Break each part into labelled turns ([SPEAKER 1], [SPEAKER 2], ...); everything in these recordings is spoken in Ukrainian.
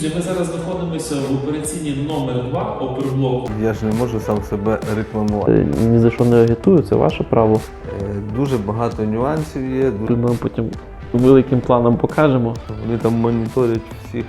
[SPEAKER 1] Друзі, ми зараз знаходимося в операційній номер 2 оперблоку.
[SPEAKER 2] Я ж не можу сам себе рекламувати.
[SPEAKER 3] Е, Ні за що не агітую, це ваше право.
[SPEAKER 2] Е, Дуже багато нюансів є.
[SPEAKER 3] Ми потім великим планом покажемо.
[SPEAKER 2] Вони там моніторять всіх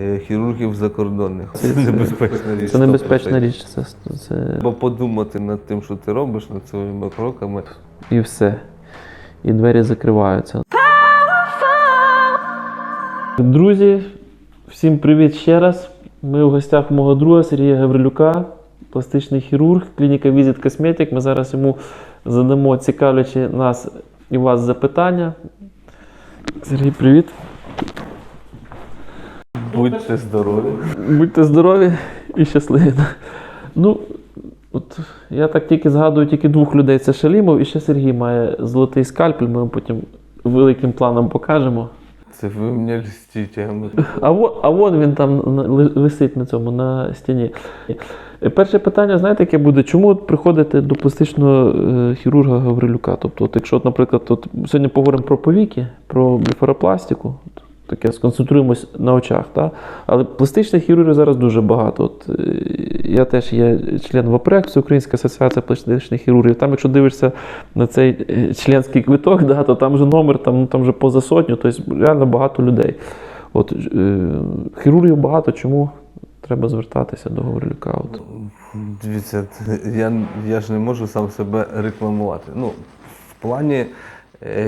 [SPEAKER 2] е, хірургів закордонних. Це небезпечна річ.
[SPEAKER 3] Це небезпечна річ. Це, це...
[SPEAKER 2] Треба подумати над тим, що ти робиш, над своїми кроками.
[SPEAKER 3] І все. І двері закриваються. Друзі, всім привіт ще раз. Ми в гостях мого друга Сергія Гаврилюка, пластичний хірург, клініка Visit Cosmetic. Ми зараз йому задамо цікавлячі нас і вас запитання. Сергій, привіт.
[SPEAKER 2] Будьте здорові.
[SPEAKER 3] Будьте здорові і щасливі. Ну, от я так тільки згадую тільки двох людей: це Шалімов і ще Сергій має золотий скальпель, ми вам потім великим планом покажемо.
[SPEAKER 2] Це ви мене льстите. а ми-
[SPEAKER 3] А вон, а вон він там висить на цьому на стіні. Е, Перше питання, знаєте, яке буде? Чому от приходите до пластичного е, хірурга Гаврилюка? Тобто, от, якщо, наприклад, от, сьогодні поговоримо про повіки, про блефаропластику, от, таке сконцентруємось на очах. Та? Але пластичних хірургів зараз дуже багато. От, е, я теж є член ВАПРЕК, Всеукраїнська асоціація пластичних хірургів. Там, якщо дивишся на цей е, членський квиток, да, то там же номер, там, ну, там вже поза сотню, тобто реально багато людей. От, е, хірургів багато, чому треба звертатися до Гаврилюка? От.
[SPEAKER 2] Дивіться, я, я ж не можу сам себе рекламувати. Ну, в плані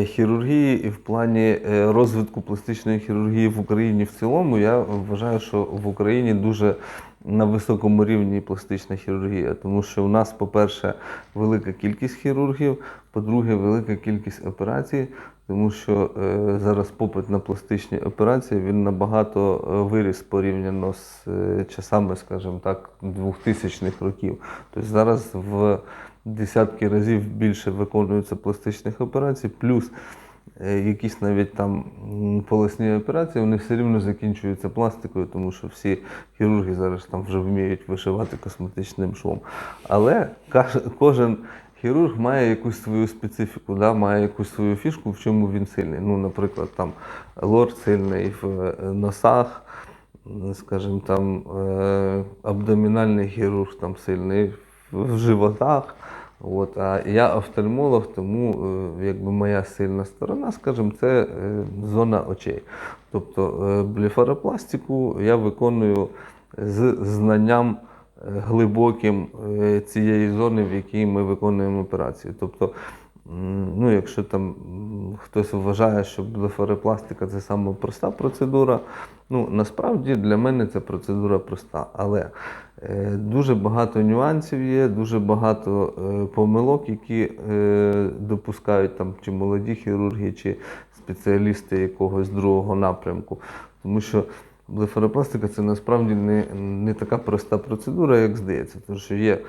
[SPEAKER 2] хірургії і в плані е, розвитку пластичної хірургії в Україні в цілому, я вважаю, що в Україні дуже на високому рівні пластична хірургія, тому що у нас, по-перше, велика кількість хірургів, по-друге, велика кількість операцій, тому що е, зараз попит на пластичні операції він набагато е, виріс порівняно з е, часами, скажімо так, 2000-х років. Тобто зараз в десятки разів більше виконується пластичних операцій, плюс е, якісь навіть там полосні операції, вони все рівно закінчуються пластикою, тому що всі хірурги зараз там вже вміють вишивати косметичним швом. Але кожен хірург має якусь свою специфіку, да, має якусь свою фішку, в чому він сильний. Ну, наприклад, там лорд сильний в е, носах, скажімо, там е, абдомінальний хірург там сильний в животах. От, а я офтальмолог, тому е, якби моя сильна сторона, скажімо, це е, зона очей. Тобто е, я виконую з знанням глибоким цієї зони, в якій ми виконуємо операцію. Тобто, ну, якщо там хтось вважає, що блефаропластика це саме проста процедура, ну насправді для мене ця процедура проста. Але дуже багато нюансів є, дуже багато е, помилок, які е, допускають там чи молоді хірурги, чи спеціалісти якогось другого напрямку. Тому що блефаропластика це насправді не, не така проста процедура, як здається, тому що є е,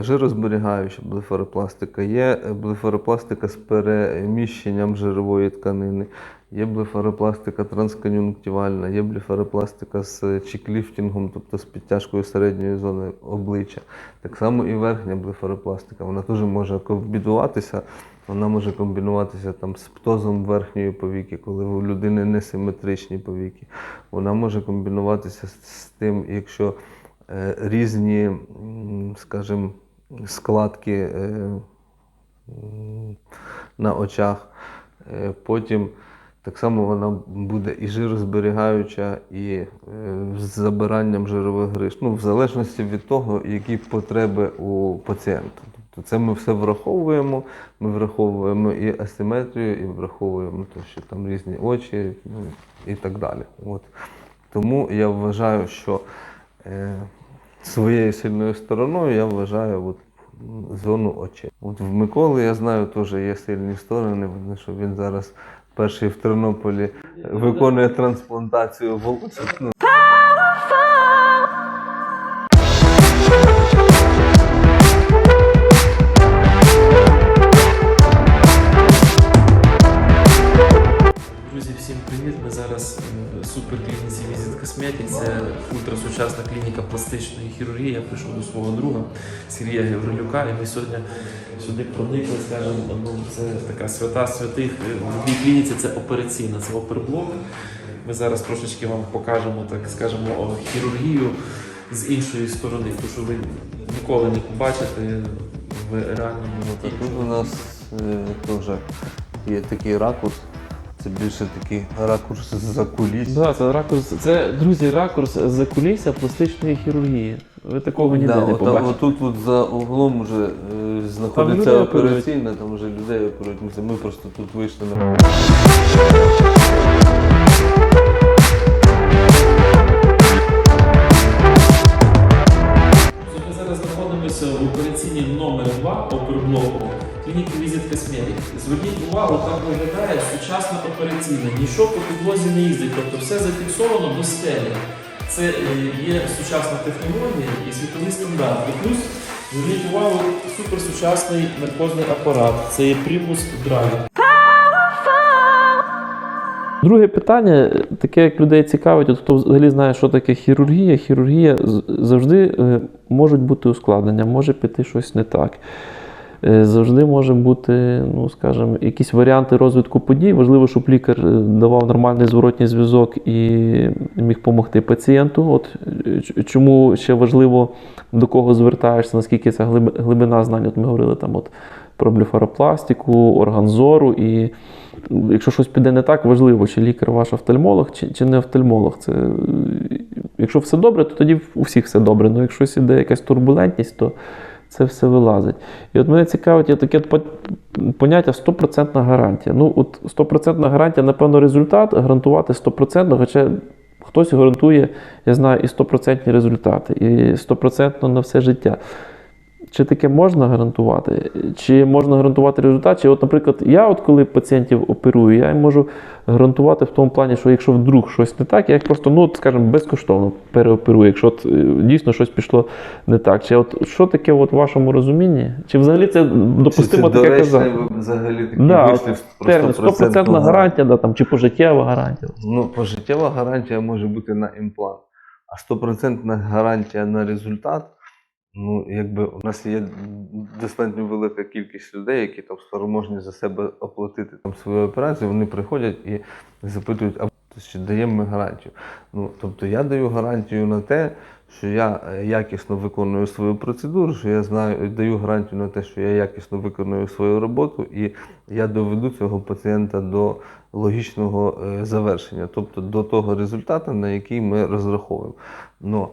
[SPEAKER 2] жирозберігаюча блефаропластика, є е, блефаропластика з переміщенням жирової тканини, є блефаропластика транскон'юнктивальна, є блефаропластика з чікліфтінгом, тобто з підтяжкою середньої зони обличчя. Так само і верхня блефаропластика. Вона теж може комбінуватися. Вона може комбінуватися там з птозом верхньої повіки, коли у людини несиметричні повіки. Вона може комбінуватися з, тим, якщо е, різні, скажімо, складки е, на очах. Е, Потім так само вона буде і жирозберігаюча, і е, з забиранням жирових гриш. Ну, в залежності від того, які потреби у пацієнта. Тобто це ми все враховуємо. Ми враховуємо і асиметрію, і враховуємо те, що там різні очі ну, і так далі. От. Тому я вважаю, що е, своєю сильною стороною я вважаю от, зону очей. От в Миколи я знаю, теж є сильні сторони, видно, що він зараз перший в Тернополі виконує трансплантацію волосся.
[SPEAKER 1] Прийшов до свого друга Сергія Гаврилюка, і ми сьогодні сюди проникли, скажімо, ну, це така свята святих. В моїй клініці це операційна, це оперблок. ми зараз трошечки вам покажемо, так скажемо, хірургію з іншої сторони, тому що ви ніколи не побачите в реальному
[SPEAKER 2] тут у нас е, теж є такий ракурс. Це більше такий ракурс за куліс.
[SPEAKER 3] Да, це ракурс. Це, друзі, ракурс за кулісся пластичної хірургії. Ви такого ніде
[SPEAKER 2] Да,
[SPEAKER 3] не
[SPEAKER 2] от,
[SPEAKER 3] побачите.
[SPEAKER 2] отут от за углом вже е, знаходиться
[SPEAKER 3] там
[SPEAKER 2] операційна, там вже людей оперують. Ми просто тут вийшли на
[SPEAKER 1] Зверніть увагу, там виглядає сучасна операційна. Нічого по підлозі не їздить, тобто все зафіксовано до стелі. Це е, є сучасна технологія і світовий стандарт. І плюс зверніть увагу, суперсучасний наркозний апарат. Це є Primus Drive.
[SPEAKER 3] Друге питання, е, таке як людей цікавить, хто взагалі знає, що таке хірургія. Хірургія завжди е, можуть бути ускладнення, може піти щось не так. Е, Завжди може бути, ну скажімо, якісь варіанти розвитку подій. Важливо, щоб лікар е, давав нормальний зворотній зв'язок і міг допомогти пацієнту. От чому ще важливо до кого звертаєшся, наскільки це глибина знань. От ми говорили там от про блефаропластику, орган зору. І якщо щось піде не так, важливо, чи лікар ваш офтальмолог, чи, чи не офтальмолог. Це, якщо все добре, то тоді у всіх все добре. Ну якщо іде якась турбулентність, то це все вилазить. І от мене цікавить є таке поняття 100% гарантія. Ну, от 100% гарантія, напевно, результат гарантувати 100%, хоча хтось гарантує, я знаю, і 100% результати, і 100% на все життя. Чи таке можна гарантувати? Чи можна гарантувати результат? Чи, от, наприклад, я, от коли пацієнтів оперую, я їм можу гарантувати в тому плані, що якщо вдруг щось не так, я їх просто, ну, от, скажімо, безкоштовно переоперую, якщо от, е, дійсно щось пішло не так. Чи от що таке от в вашому розумінні? Чи взагалі це допустимо
[SPEAKER 2] Чи це
[SPEAKER 3] таке казати?
[SPEAKER 2] взагалі такий
[SPEAKER 3] Да,
[SPEAKER 2] вислів про
[SPEAKER 3] Термін 100%
[SPEAKER 2] 100%
[SPEAKER 3] гарантія, да, там, чи пожиттєва гарантія.
[SPEAKER 2] Ну, пожиттєва гарантія може бути на імплант, а 100% гарантія на результат. Ну, якби у нас є достатньо велика кількість людей, які там спроможні за себе оплатити там свою операцію, вони приходять і запитують, а чи даємо ми гарантію. Ну, тобто я даю гарантію на те, що я е, якісно виконую свою процедуру, що я знаю, даю гарантію на те, що я якісно виконую свою роботу, і я доведу цього пацієнта до логічного е, завершення, тобто до того результату, на який ми розраховуємо. Но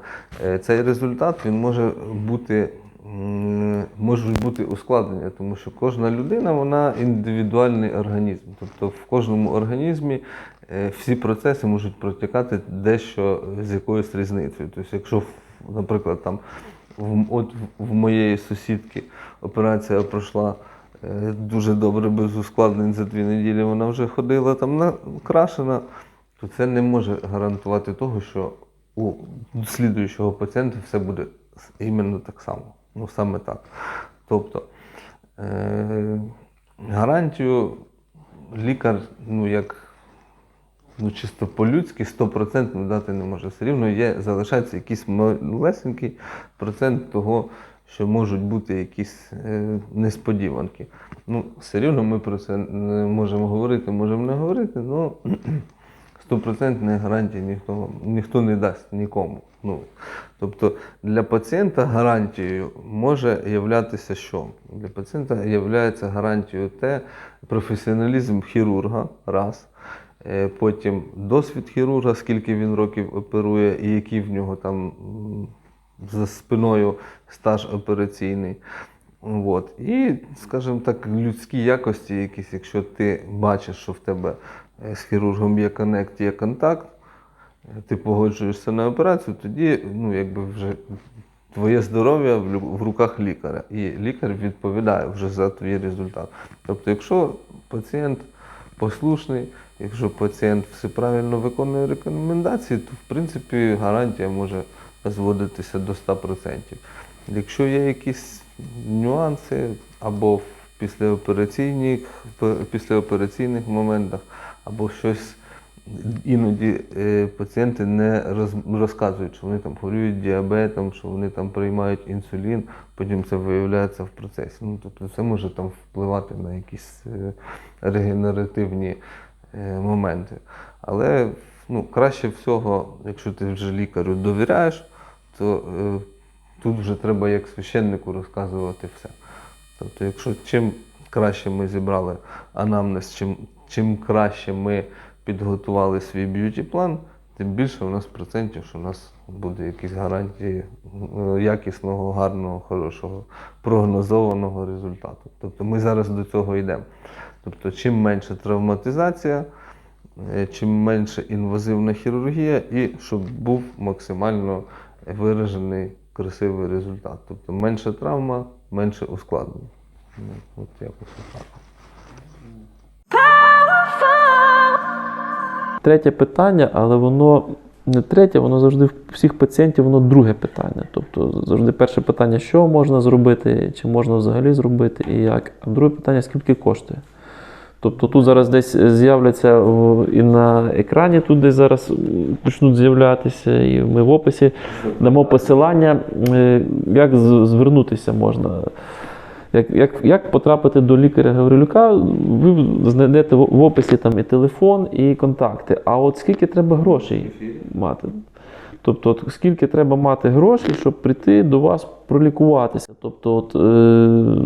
[SPEAKER 2] е, цей результат він може бути. Можуть бути ускладнення, тому що кожна людина вона індивідуальний організм. Тобто в кожному організмі всі процеси можуть протікати дещо з якоюсь різницею. Тобто, якщо, наприклад, там от в- в моєї сусідки операція пройшла е, дуже добре, без ускладнень за дві неділі, вона вже ходила там накрашена, то це не може гарантувати того, що у слідуючого пацієнта все буде іменно так само. Ну, саме так. Тобто е- гарантію лікар, ну як ну, чисто по-людськи 100% дати не може. Все рівно є, залишається якийсь малесенький процент того, що можуть бути якісь е, несподіванки. Ну, все рівно ми про це не можемо говорити, можемо не говорити, але стопроцентної гарантії ніхто, ніхто не дасть нікому. Ну, тобто для пацієнта гарантією може являтися що? Для пацієнта є гарантією те професіоналізм хірурга, раз. Е, Потім досвід хірурга, скільки він років оперує, і який в нього там за спиною стаж операційний. От. І, скажімо так, людські якості, якісь, якщо ти бачиш, що в тебе е, з хірургом є коннект, є контакт, е, ти погоджуєшся на операцію, тоді ну, якби вже твоє здоров'я в, в руках лікаря. І лікар відповідає вже за твій результат. Тобто, якщо пацієнт послушний, якщо пацієнт все правильно виконує рекомендації, то в принципі гарантія може зводитися до 100%. Якщо є якісь нюанси або в післяопераційних, післяопераційних моментах, або щось іноді е, пацієнти не розказують, що вони там хворіють діабетом, що вони там приймають інсулін, потім це виявляється в процесі. Ну, тобто це може там впливати на якісь е, регенеративні моменти. Але ну, краще всього, якщо ти вже лікарю довіряєш, то е, тут вже треба як священнику розказувати все. Тобто, якщо чим краще ми зібрали анамнез, чим, чим краще ми підготували свій б'юті-план, тим більше у нас процентів, що у нас буде якісь гарантії е, якісного, гарного, хорошого, прогнозованого результату. Тобто ми зараз до цього йдемо. Тобто, чим менше травматизація, е, чим менше інвазивна хірургія, і щоб був максимально виражений красивий результат. Тобто менше травма, менше ускладнень. Ну, От якось так.
[SPEAKER 3] Третє питання, але воно не третє, воно завжди в всіх пацієнтів, воно друге питання. Тобто завжди перше питання, що можна зробити, чи можна взагалі зробити і як. А друге питання, скільки коштує. Тобто тут зараз десь з'являться і на екрані, тут десь зараз почнуть з'являтися, і ми в описі дамо посилання, е, як звернутися можна. Як, як, як потрапити до лікаря Гаврилюка, ви знайдете в, в описі там і телефон, і контакти. А от скільки треба грошей мати? Тобто, от скільки треба мати грошей, щоб прийти до вас пролікуватися? Тобто, от, е,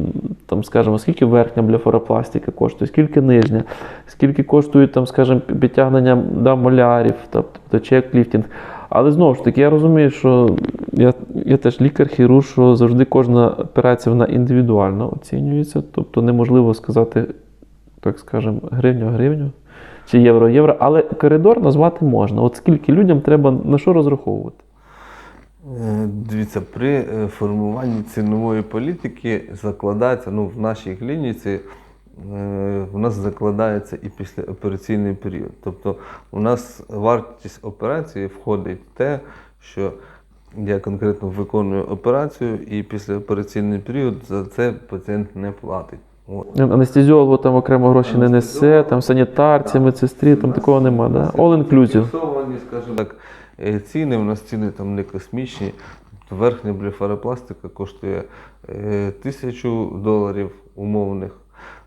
[SPEAKER 3] там, скажімо, скільки верхня блефаропластика коштує, скільки нижня, скільки коштують там, скажімо, підтягнення да, малярів, тобто чек-ліфтінг. Але знову ж таки, я розумію, що я, я теж лікар-хірург, що завжди кожна операція вона індивідуально оцінюється. Тобто неможливо сказати, так скажемо, гривню чи євро-євро, але коридор назвати можна. От скільки людям треба на що розраховувати?
[SPEAKER 2] Е, Дивіться, при е, формуванні цінової політики закладається, ну, в нашій клініці е, в нас закладається і післяопераційний період. Тобто у нас вартість операції входить в те, що я конкретно виконую операцію, і післяопераційний період за це пацієнт не платить.
[SPEAKER 3] Анестезіологу там окремо гроші не несе, там санітарці, медсестрі, там такого нема. Да? All inclusive.
[SPEAKER 2] Фіксовані, скажімо так, е, ціни. У нас ціни там не космічні. Тобто Верхня блефаропластика коштує е, тисячу доларів умовних.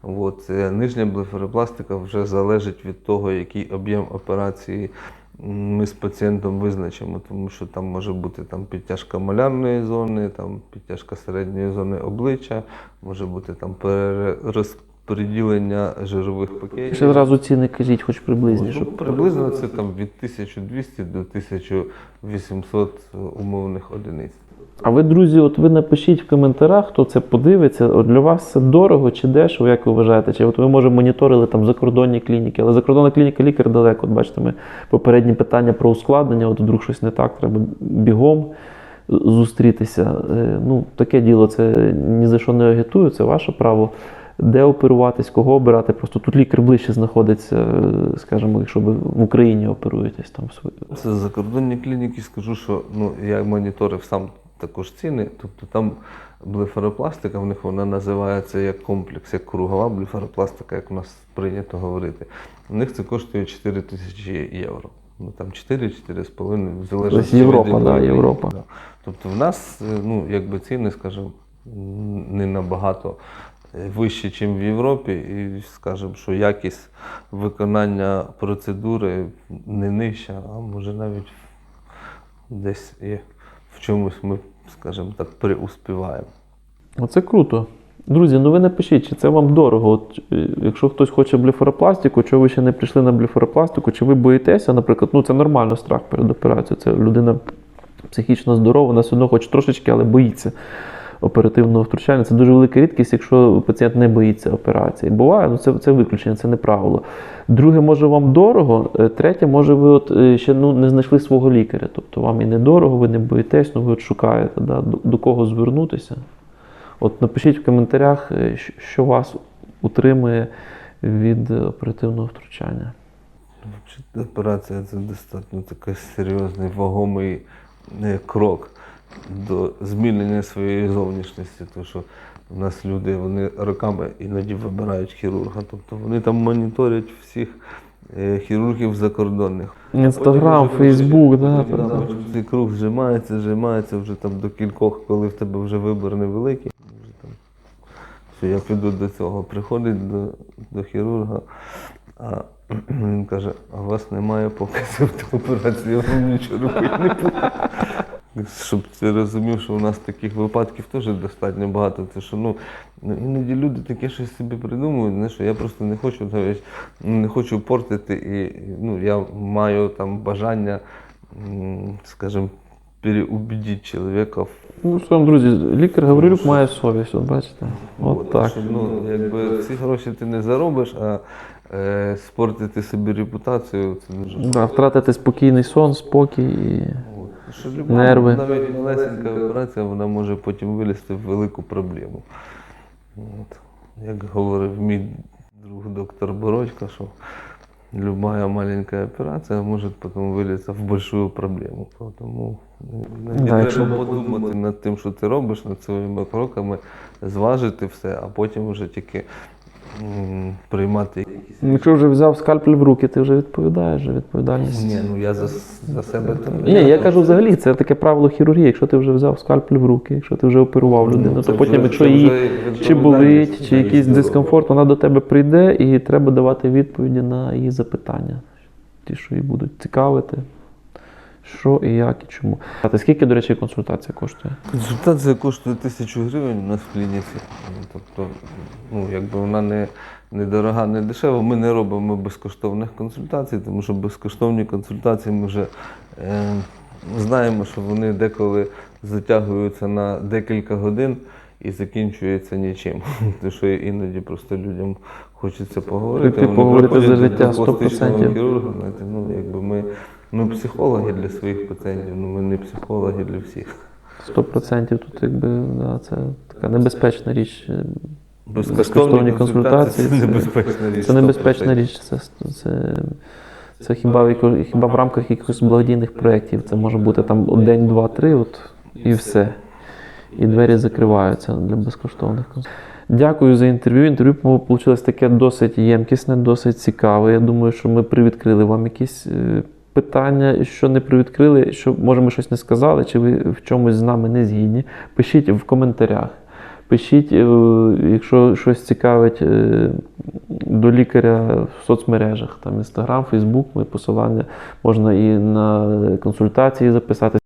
[SPEAKER 2] От. е, Нижня блефаропластика вже залежить від того, який об'єм операції ми з пацієнтом визначимо, тому що там може бути там, підтяжка малярної зони, там, підтяжка середньої зони обличчя, може бути там перерозподілення жирових пакетів.
[SPEAKER 3] Ще одразу ціни кажіть, хоч приблизні.
[SPEAKER 2] Ну,
[SPEAKER 3] Щоб...
[SPEAKER 2] приблизно це там від 1200 до 1800 умовних одиниць.
[SPEAKER 3] А ви, друзі, от ви напишіть в коментарях, хто це подивиться. От для вас це дорого чи дешево, як ви вважаєте? Чи от ви може моніторили там закордонні клініки, але закордонна клініка лікар далеко. От бачите, ми попередні питання про ускладнення, от вдруг щось не так, треба бігом зустрітися. Е, Ну, таке діло, це ні за що не агітую, це ваше право. Де оперуватись, кого обирати. Просто тут лікар ближче знаходиться, е, скажімо, якщо ви в Україні оперуєтесь там
[SPEAKER 2] Це закордонні клініки, скажу, що ну, я моніторив сам також ціни. Тобто там блефаропластика, в них вона називається як комплекс, як кругова блефаропластика, як у нас прийнято говорити. У них це коштує 4 тисячі євро. Ну там 4-4,5, в залежності
[SPEAKER 3] Тобто Європа,
[SPEAKER 2] від
[SPEAKER 3] да. Європа.
[SPEAKER 2] Да. Тобто в нас е, ну, якби ціни, скажімо, не набагато е, вищі, ніж в Європі, і скажімо, що якість виконання процедури не нижча, а може навіть десь і в чомусь ми, скажімо так, преуспіваємо.
[SPEAKER 3] Оце круто. Друзі, ну ви напишіть, чи це вам дорого. От, е, якщо хтось хоче бліфоропластику, чого ви ще не прийшли на бліфоропластику, чи ви боїтеся, наприклад, ну це нормально страх перед операцією. Це людина психічно здорова, вона все одно хоч трошечки, але боїться оперативного втручання. Це дуже велика рідкість, якщо пацієнт не боїться операції. Буває, ну це, це виключення, це не правило. Друге, може вам дорого. Е, Третє, може, ви от е, ще ну, не знайшли свого лікаря. Тобто вам і не дорого, ви не боїтесь, ну ви от шукаєте, да, до, до кого звернутися. От напишіть в коментарях, е, що вас утримує від оперативного втручання.
[SPEAKER 2] Операція це достатньо такий серйозний вагомий крок до змінення своєї зовнішності. Тому що в нас люди вони роками іноді вибирають хірурга. Тобто вони там моніторять всіх е, хірургів закордонних.
[SPEAKER 3] Інстаграм, Фейсбук, да, да, да.
[SPEAKER 2] Цей круг зжимається, зжимається вже там до кількох, коли в тебе вже вибір невеликий. Вже там, що я піду до цього. Приходить до, до хірурга А він каже, а у вас немає показів до операції, я вам нічого робити не буду. Щоб ти розумів, що у нас таких випадків теж достатньо багато. Це що ну, ну, іноді люди таке щось собі придумують, знаєш, що я просто не хочу навіть не хочу портити, і ну, я маю там бажання, скажімо, переубедити чоловіка
[SPEAKER 3] Ну, що, друзі, лікар Гаврилюк має совість, от бачите. От
[SPEAKER 2] От,
[SPEAKER 3] так.
[SPEAKER 2] Що, ну, якби ці гроші ти не заробиш, а е, спортити собі репутацію це дуже
[SPEAKER 3] Да, втратити спокійний сон, спокій. І...
[SPEAKER 2] Що люба,
[SPEAKER 3] Нерви.
[SPEAKER 2] навіть малесенька операція, вона може потім вилізти в велику проблему. От. Як говорив мій друг доктор Борочка, що любая маленькая операція може потім вилізти в большую проблему. Тому не
[SPEAKER 3] Да,
[SPEAKER 2] треба подумати над тим, що ти робиш, над своїми кроками, зважити все, а потім вже тільки приймати якісь.
[SPEAKER 3] Ну, Якщо вже взяв скальпель в руки, ти вже відповідаєш, вже відповідальність.
[SPEAKER 2] Ні, ну я за, за себе не
[SPEAKER 3] Ні, я кажу взагалі, це таке правило хірургії. Якщо ти вже взяв скальпель в руки, якщо ти вже оперував людину,
[SPEAKER 2] Ну,
[SPEAKER 3] то потім,
[SPEAKER 2] вже-
[SPEAKER 3] якщо її чи болить, чи якийсь дискомфорт, вона до тебе прийде і треба давати відповіді на її запитання. Ті, що її будуть цікавити, що і як, і чому. А ти скільки, до речі, консультація коштує?
[SPEAKER 2] Консультація коштує тисячу гривень у нас в клініці. Тобто, ну, якби вона не, не дорога, не дешева. Ми не робимо безкоштовних консультацій, тому що безкоштовні консультації ми вже е, знаємо, що вони деколи затягуються на декілька годин і закінчуються нічим. Тому що іноді просто людям хочеться поговорити.
[SPEAKER 3] Прийти
[SPEAKER 2] вони
[SPEAKER 3] поговорити за життя, 100%.
[SPEAKER 2] хірурга. знаєте, Ну, якби ми, ми психологи для своїх пацієнтів, ну ми не психологи для всіх.
[SPEAKER 3] 100% тут якби да, це така небезпечна річ.
[SPEAKER 2] Безкоштовні консультації це
[SPEAKER 3] це-
[SPEAKER 2] небезпечна річ.
[SPEAKER 3] Це небезпечна річ. Це, це, це хіба, в хіба в рамках якихось благодійних проєктів. Це може бути там день, два, три, от, і все. І двері закриваються для безкоштовних консультацій. Дякую за інтерв'ю. Інтерв'ю вийшло таке досить ємкісне, досить цікаве. Я думаю, що ми привідкрили вам якісь е, питання, що не привідкрили, що може ми щось не сказали, чи ви в чомусь з нами не згідні. Пишіть в коментарях. Пишіть, е, якщо щось цікавить е, до лікаря в соцмережах, там Інстаграм, Фейсбук, посилання можна і на консультації записати.